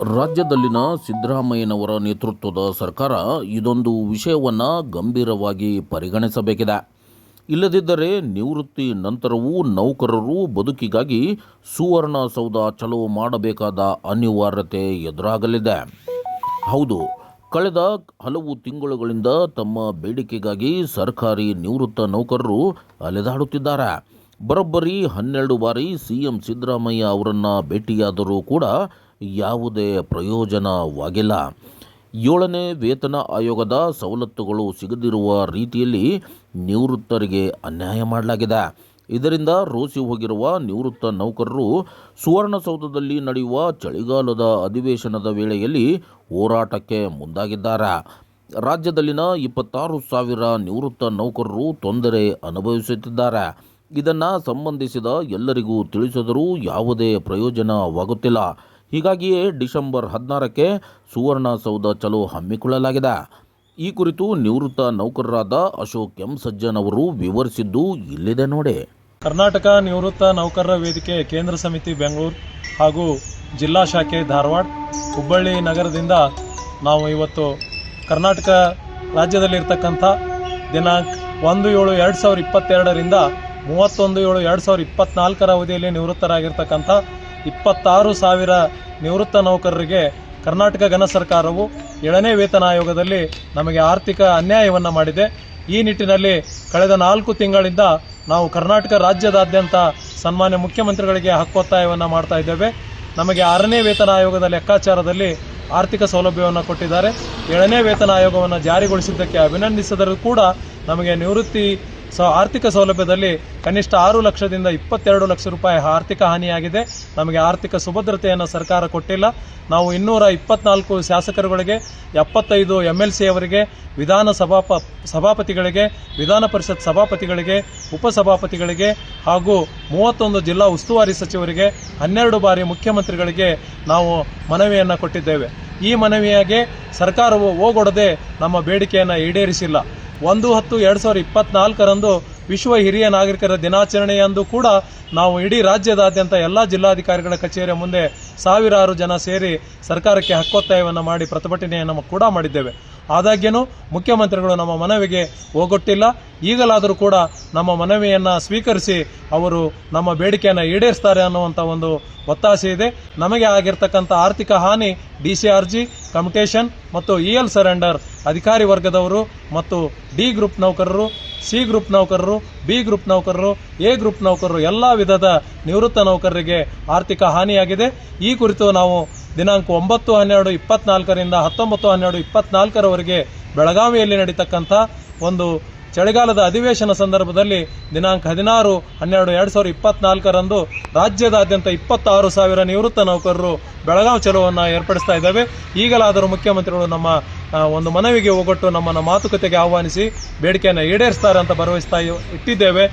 ರಾಜ್ಯದಲ್ಲಿನ ಸಿದ್ದರಾಮಯ್ಯನವರ ನೇತೃತ್ವದ ಸರ್ಕಾರ ಇದೊಂದು ವಿಷಯವನ್ನು ಗಂಭೀರವಾಗಿ ಪರಿಗಣಿಸಬೇಕಿದೆ. ಇಲ್ಲದಿದ್ದರೆ ನಿವೃತ್ತಿ ನಂತರವೂ ನೌಕರರು ಬದುಕಿಗಾಗಿ ಸುವರ್ಣ ಸೌಧ ಚಲೋ ಮಾಡಬೇಕಾದ ಅನಿವಾರ್ಯತೆ ಎದುರಾಗಲಿದೆ. ಹೌದು, ಕಳೆದ ಹಲವು ತಿಂಗಳುಗಳಿಂದ ತಮ್ಮ ಬೇಡಿಕೆಗಾಗಿ ಸರ್ಕಾರಿ ನಿವೃತ್ತ ನೌಕರರು ಅಲೆದಾಡುತ್ತಿದ್ದಾರೆ. ಬರೋಬ್ಬರಿ ಹನ್ನೆರಡು ಬಾರಿ ಸಿ ಎಂ ಸಿದ್ದರಾಮಯ್ಯ ಅವರನ್ನು ಭೇಟಿಯಾದರೂ ಕೂಡ ಯಾವುದೇ ಪ್ರಯೋಜನವಾಗಿಲ್ಲ. ಏಳನೇ ವೇತನ ಆಯೋಗದ ಸವಲತ್ತುಗಳು ಸಿಗದಿರುವ ರೀತಿಯಲ್ಲಿ ನಿವೃತ್ತರಿಗೆ ಅನ್ಯಾಯ ಮಾಡಲಾಗಿದೆ. ಇದರಿಂದ ರೋಸಿ ಹೋಗಿರುವ ನಿವೃತ್ತ ನೌಕರರು ಸುವರ್ಣಸೌಧದಲ್ಲಿ ನಡೆಯುವ ಚಳಿಗಾಲದ ಅಧಿವೇಶನದ ವೇಳೆಯಲ್ಲಿ ಹೋರಾಟಕ್ಕೆ ಮುಂದಾಗಿದ್ದಾರೆ. ರಾಜ್ಯದಲ್ಲಿನ ಇಪ್ಪತ್ತಾರು ಸಾವಿರ ನಿವೃತ್ತ ನೌಕರರು ತೊಂದರೆ ಅನುಭವಿಸುತ್ತಿದ್ದಾರೆ. ಇದನ್ನು ಸಂಬಂಧಿಸಿದ ಎಲ್ಲರಿಗೂ ತಿಳಿಸಿದರೂ ಯಾವುದೇ ಪ್ರಯೋಜನವಾಗುತ್ತಿಲ್ಲ. ಹೀಗಾಗಿಯೇ ಡಿಸೆಂಬರ್ ಹದಿನಾರಕ್ಕೆ ಸುವರ್ಣಸೌಧ ಚಲೋ ಹಮ್ಮಿಕೊಳ್ಳಲಾಗಿದೆ. ಈ ಕುರಿತು ನಿವೃತ್ತ ನೌಕರರಾದ ಅಶೋಕ್ ಎಂ ಸಜ್ಜನ್ ಅವರು ವಿವರಿಸಿದ್ದು ಇಲ್ಲಿದೆ ನೋಡಿ. ಕರ್ನಾಟಕ ನಿವೃತ್ತ ನೌಕರರ ವೇದಿಕೆ ಕೇಂದ್ರ ಸಮಿತಿ ಬೆಂಗಳೂರು ಹಾಗೂ ಜಿಲ್ಲಾ ಶಾಖೆ ಧಾರವಾಡ, ಹುಬ್ಬಳ್ಳಿ ನಗರದಿಂದ ನಾವು ಇವತ್ತು ಕರ್ನಾಟಕ ರಾಜ್ಯದಲ್ಲಿರ್ತಕ್ಕಂಥ ದಿನಾಂಕ ಒಂದು ಏಳು ಎರಡು ಸಾವಿರ ಇಪ್ಪತ್ತೆರಡರಿಂದ ಮೂವತ್ತೊಂದು ಏಳು ಎರಡು ಸಾವಿರ ಇಪ್ಪತ್ನಾಲ್ಕರ ಅವಧಿಯಲ್ಲಿ ನಿವೃತ್ತರಾಗಿರ್ತಕ್ಕಂಥ ಇಪ್ಪತ್ತಾರು ಸಾವಿರ ನಿವೃತ್ತ ನೌಕರರಿಗೆ ಕರ್ನಾಟಕ ಘನ ಸರ್ಕಾರವು ಏಳನೇ ವೇತನ ಆಯೋಗದಲ್ಲಿ ನಮಗೆ ಆರ್ಥಿಕ ಅನ್ಯಾಯವನ್ನು ಮಾಡಿದೆ. ಈ ನಿಟ್ಟಿನಲ್ಲಿ ಕಳೆದ ನಾಲ್ಕು ತಿಂಗಳಿಂದ ನಾವು ಕರ್ನಾಟಕ ರಾಜ್ಯದಾದ್ಯಂತ ಸನ್ಮಾನ್ಯ ಮುಖ್ಯಮಂತ್ರಿಗಳಿಗೆ ಹಕ್ಕೊತ್ತಾಯವನ್ನು ಮಾಡ್ತಾ ಇದ್ದೇವೆ. ನಮಗೆ ಆರನೇ ವೇತನ ಆಯೋಗದ ಲೆಕ್ಕಾಚಾರದಲ್ಲಿ ಆರ್ಥಿಕ ಸೌಲಭ್ಯವನ್ನು ಕೊಟ್ಟಿದ್ದಾರೆ. ಏಳನೇ ವೇತನ ಆಯೋಗವನ್ನು ಜಾರಿಗೊಳಿಸಿದ್ದಕ್ಕೆ ಅಭಿನಂದಿಸಿದರೂ ಕೂಡ ನಮಗೆ ನಿವೃತ್ತಿ ಸ, ಆರ್ಥಿಕ ಸೌಲಭ್ಯದಲ್ಲಿ ಕನಿಷ್ಠ ಆರು ಲಕ್ಷದಿಂದ ಇಪ್ಪತ್ತೆರಡು ಲಕ್ಷ ರೂಪಾಯಿ ಆರ್ಥಿಕ ಹಾನಿಯಾಗಿದೆ. ನಮಗೆ ಆರ್ಥಿಕ ಸುಭದ್ರತೆಯನ್ನು ಸರ್ಕಾರ ಕೊಟ್ಟಿಲ್ಲ. ನಾವು ಇನ್ನೂರ ಇಪ್ಪತ್ನಾಲ್ಕು ಶಾಸಕರುಗಳಿಗೆ, ಎಪ್ಪತ್ತೈದು ಎಂ ಎಲ್ ಸಿ ಅವರಿಗೆ ವಿಧಾನ ಸಭಾಪ ಸಭಾಪತಿಗಳಿಗೆ, ವಿಧಾನ ಪರಿಷತ್ ಸಭಾಪತಿಗಳಿಗೆ, ಉಪಸಭಾಪತಿಗಳಿಗೆ ಹಾಗೂ ಮೂವತ್ತೊಂದು ಜಿಲ್ಲಾ ಉಸ್ತುವಾರಿ ಸಚಿವರಿಗೆ, ಹನ್ನೆರಡು ಬಾರಿ ಮುಖ್ಯಮಂತ್ರಿಗಳಿಗೆ ನಾವು ಮನವಿಯನ್ನು ಕೊಟ್ಟಿದ್ದೇವೆ. ಈ ಮನವಿಯಾಗೆ ಸರ್ಕಾರವು ಹೋಗೊಡದೆ ನಮ್ಮ ಬೇಡಿಕೆಯನ್ನು ಈಡೇರಿಸಿಲ್ಲ. ಒಂದು ಹತ್ತು ಎರಡು ಸಾವಿರದ ಇಪ್ಪತ್ನಾಲ್ಕರಂದು ವಿಶ್ವ ಹಿರಿಯ ನಾಗರಿಕರ ದಿನಾಚರಣೆಯಂದು ಕೂಡ ನಾವು ಇಡೀ ರಾಜ್ಯದಾದ್ಯಂತ ಎಲ್ಲ ಜಿಲ್ಲಾಧಿಕಾರಿಗಳ ಕಚೇರಿಯ ಮುಂದೆ ಸಾವಿರಾರು ಜನ ಸೇರಿ ಸರ್ಕಾರಕ್ಕೆ ಹಕ್ಕೊತ್ತಾಯವನ್ನು ಮಾಡಿ ಪ್ರತಿಭಟನೆಯನ್ನು ಕೂಡ ಮಾಡಿದ್ದೇವೆ. ಆದಾಗ್ಯೂ ಮುಖ್ಯಮಂತ್ರಿಗಳು ನಮ್ಮ ಮನವಿಗೆ ಹೋಗೊಟ್ಟಿಲ್ಲ ಈಗಲಾದರೂ ಕೂಡ ನಮ್ಮ ಮನವಿಯನ್ನು ಸ್ವೀಕರಿಸಿ ಅವರು ನಮ್ಮ ಬೇಡಿಕೆಯನ್ನು ಈಡೇರಿಸ್ತಾರೆ ಅನ್ನುವಂಥ ಒಂದು ಒತ್ತಾಸೆ ಇದೆ. ನಮಗೆ ಆಗಿರ್ತಕ್ಕಂಥ ಆರ್ಥಿಕ ಹಾನಿ, D C R G commutation ಮತ್ತು ಇ ಎಲ್ ಸರೆಂಡರ್ ಅಧಿಕಾರಿ ವರ್ಗದವರು ಮತ್ತು ಡಿ ಗ್ರೂಪ್ ನೌಕರರು ಸಿ ಗ್ರೂಪ್ ನೌಕರರು, ಬಿ ಗ್ರೂಪ್ ನೌಕರರು, ಎ ಗ್ರೂಪ್ ನೌಕರರು, ಎಲ್ಲ ವಿಧದ ನಿವೃತ್ತ ನೌಕರರಿಗೆ ಆರ್ಥಿಕ ಹಾನಿಯಾಗಿದೆ. ಈ ಕುರಿತು ನಾವು ದಿನಾಂಕ ಒಂಬತ್ತು, ಹನ್ನೆರಡು, ಇಪ್ಪತ್ನಾಲ್ಕರಿಂದ ಹತ್ತೊಂಬತ್ತು, ಹನ್ನೆರಡು, ಇಪ್ಪತ್ನಾಲ್ಕರವರೆಗೆ ಬೆಳಗಾವಿಯಲ್ಲಿ ನಡೀತಕ್ಕಂಥ ಒಂದು ಚಳಿಗಾಲದ ಅಧಿವೇಶನ ಸಂದರ್ಭದಲ್ಲಿ ದಿನಾಂಕ ಹದಿನಾರು, ಹನ್ನೆರಡು, ಎರಡು ಸಾವಿರದ ಇಪ್ಪತ್ನಾಲ್ಕರಂದು ರಾಜ್ಯದಾದ್ಯಂತ ಇಪ್ಪತ್ತಾರು ಸಾವಿರ ನಿವೃತ್ತ ನೌಕರರು ಬೆಳಗಾವಿ ಚಲೋವನ್ನು ಏರ್ಪಡಿಸ್ತಾ ಇದ್ದಾವೆ. ಈಗಲಾದರೂ ಮುಖ್ಯಮಂತ್ರಿಗಳು ನಮ್ಮ ಒಂದು ಮನವಿಗೆ ಒಗ್ಗಟ್ಟು ನಮ್ಮನ್ನು ಮಾತುಕತೆಗೆ ಆಹ್ವಾನಿಸಿ ಬೇಡಿಕೆಯನ್ನು ಈಡೇರಿಸ್ತಾರೆ ಅಂತ ಭರವಹಿಸ್ತಾ ಇಟ್ಟಿದ್ದೇವೆ.